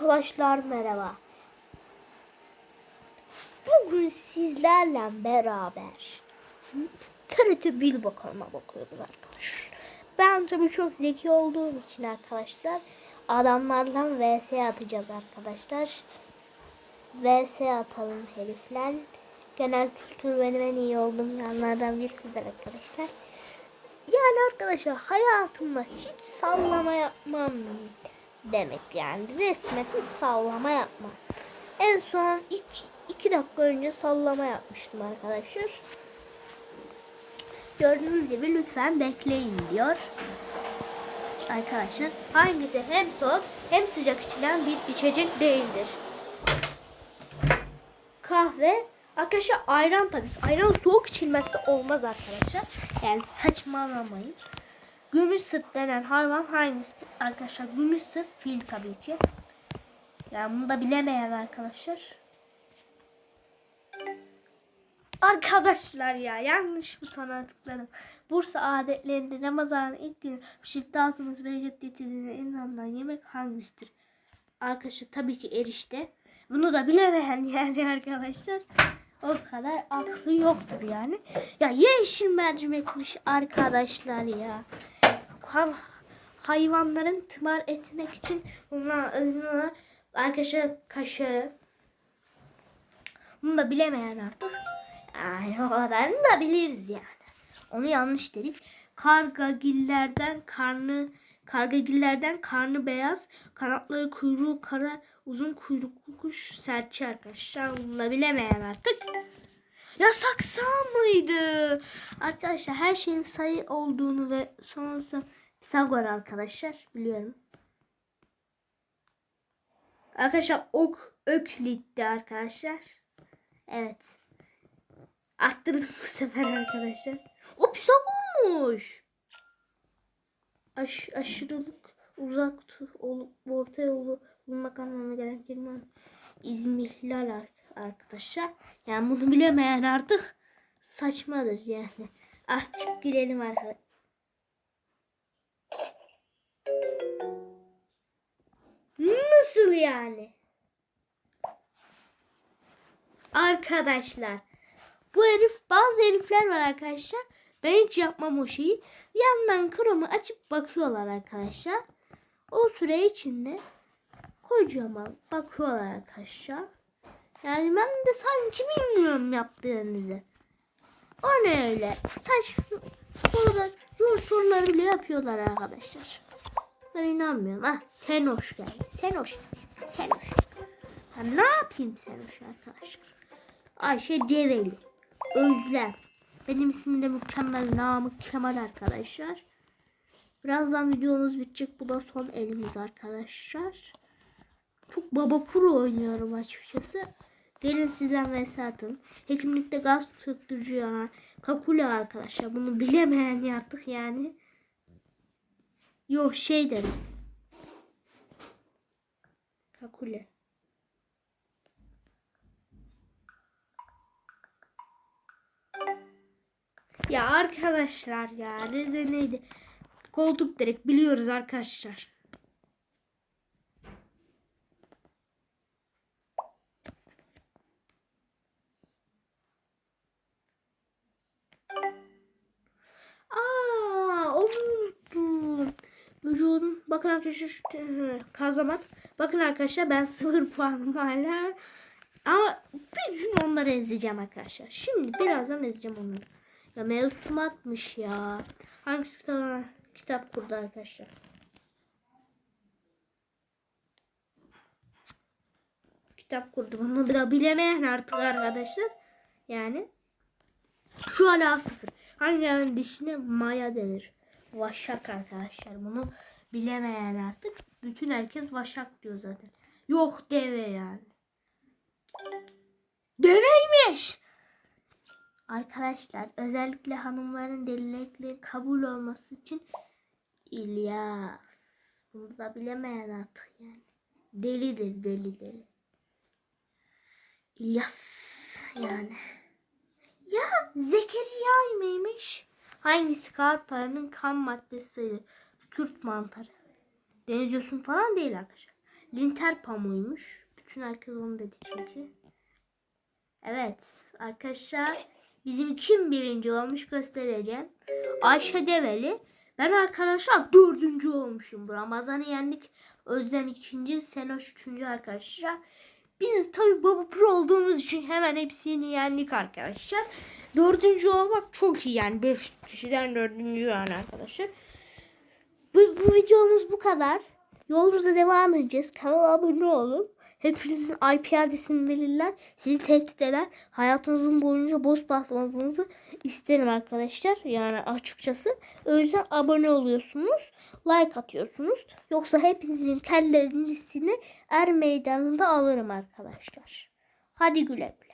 Arkadaşlar merhaba. Bugün sizlerle beraber TRT Bil Bakanı'na bakıyoruz arkadaşlar. Ben tabii çok zeki olduğum için arkadaşlar adamlarla vs atacağız arkadaşlar. vs atalım herifler. Genel kültür benim en iyi olduğum yanlardan birisidir arkadaşlar. Yani arkadaşlar hayatımda hiç sallama yapmam demek yani. Resmen sallama yapmam. En son iki, iki dakika önce sallama yapmıştım arkadaşlar. Gördüğünüz gibi lütfen bekleyin diyor. Arkadaşlar hangisi hem soğuk hem sıcak içilen bir içecek değildir. Kahve Arkadaşlar ayran tabii. Ayran soğuk içilmezse olmaz arkadaşlar. Yani saçmalamayın. Gümüş sırt denen hayvan hangisidir? Arkadaşlar gümüş sırt fil tabii ki. Yani bunu da bilemeyen arkadaşlar. Arkadaşlar ya yanlış butona tıkladım. Bursa adetlerinde Ramazan'ın ilk günü pişirip dağıtılması bereket getirdiğine inanılan yemek hangisidir? Arkadaşlar tabii ki erişte. Bunu da bilemeyen yani arkadaşlar. O kadar aklı yoktur yani. Ya yeşil mercimekmiş arkadaşlar ya. Ha- hayvanların tımar etmek için bunlar arkadaşlar kaşığı. Bunu da bilemeyen artık. Yani o kadarını da biliriz yani. Onu yanlış dedik. Kargagillerden karnı kargagillerden karnı beyaz, kanatları kuyruğu kara, uzun kuyruklu kuş serçe arkadaşlar. Bunu da bilemeyen artık. Ya saksı mıydı? Arkadaşlar her şeyin sayı olduğunu ve sonrası Pisagor arkadaşlar biliyorum. Arkadaşlar ok öklitti arkadaşlar. Evet. Attırdım bu sefer arkadaşlar. O Pisagor'muş. Aş, aşırılık uzak olup orta yolu bulmak anlamına gelen kelime İzmihlal ar- arkadaşlar. Yani bunu bilemeyen artık saçmadır yani. Ah çık gülelim arkadaşlar. Yani? Arkadaşlar bu herif bazı herifler var arkadaşlar. Ben hiç yapmam o şeyi. Yandan kromu açıp bakıyorlar arkadaşlar. O süre içinde kocaman bakıyorlar arkadaşlar. Yani ben de sanki bilmiyorum yaptığınızı. O ne öyle? Saç burada zor soruları bile yapıyorlar arkadaşlar. Ben inanmıyorum. Ah sen hoş geldin. Sen hoş geldin. Geldin. Ya ne yapayım sen hoş arkadaşlar? Ayşe Develi. Özlem. Benim ismim de mükemmel Namık Kemal arkadaşlar. Birazdan videomuz bitecek. Bu da son elimiz arkadaşlar. Çok baba pro oynuyorum açıkçası. Gelin sizden vs atın. Hekimlikte gaz söktürücü yanar. Kakule arkadaşlar. Bunu bilemeyen artık yani. Yok şey derim. Kakule. Ya arkadaşlar ya Rize neydi? Koltuk direkt biliyoruz arkadaşlar. Aa, onu unuttum. Vücudum. Bakın arkadaşlar kazamat. Bakın arkadaşlar ben sıfır puanım hala. Ama bir gün onları ezeceğim arkadaşlar. Şimdi birazdan ezeceğim onları. Ya mevsumatmış ya. Hangisi kitap, kitap kurdu arkadaşlar? Kitap kurdu. Bunu daha bilemeyen artık arkadaşlar. Yani şu hala sıfır. Hangi dişine maya denir? Vaşak arkadaşlar. Bunu bilemeyen artık. Bütün herkes vaşak diyor zaten. Yok deve yani. Deveymiş. Arkadaşlar özellikle hanımların dilekleri kabul olması için İlyas. Bunu da bilemeyen artık yani. Delidir deli deli. İlyas yani. Ya Zekeriya mıymış? Hangisi kağıt paranın kan maddesi sayılır? Kürt mantarı. Deniz falan değil arkadaşlar. Linter pamuğuymuş. Bütün herkes onu dedi çünkü. Evet arkadaşlar bizim kim birinci olmuş göstereceğim. Ayşe Develi. Ben arkadaşlar dördüncü olmuşum. Ramazan'ı yendik. Özlem ikinci, Senoş üçüncü arkadaşlar. Biz tabi Baba Pro olduğumuz için hemen hepsini yendik arkadaşlar. Dördüncü olmak çok iyi yani. Beş kişiden dördüncü yani arkadaşlar. Bu, bu videomuz bu kadar. Yolumuza devam edeceğiz. Kanala abone olun. Hepinizin IP adresini verirler. Sizi tehdit eder. Hayatınızın boyunca boş basmanızı isterim arkadaşlar. Yani açıkçası. O yüzden abone oluyorsunuz. Like atıyorsunuz. Yoksa hepinizin kellerinin listini er meydanında alırım arkadaşlar. Hadi güle güle.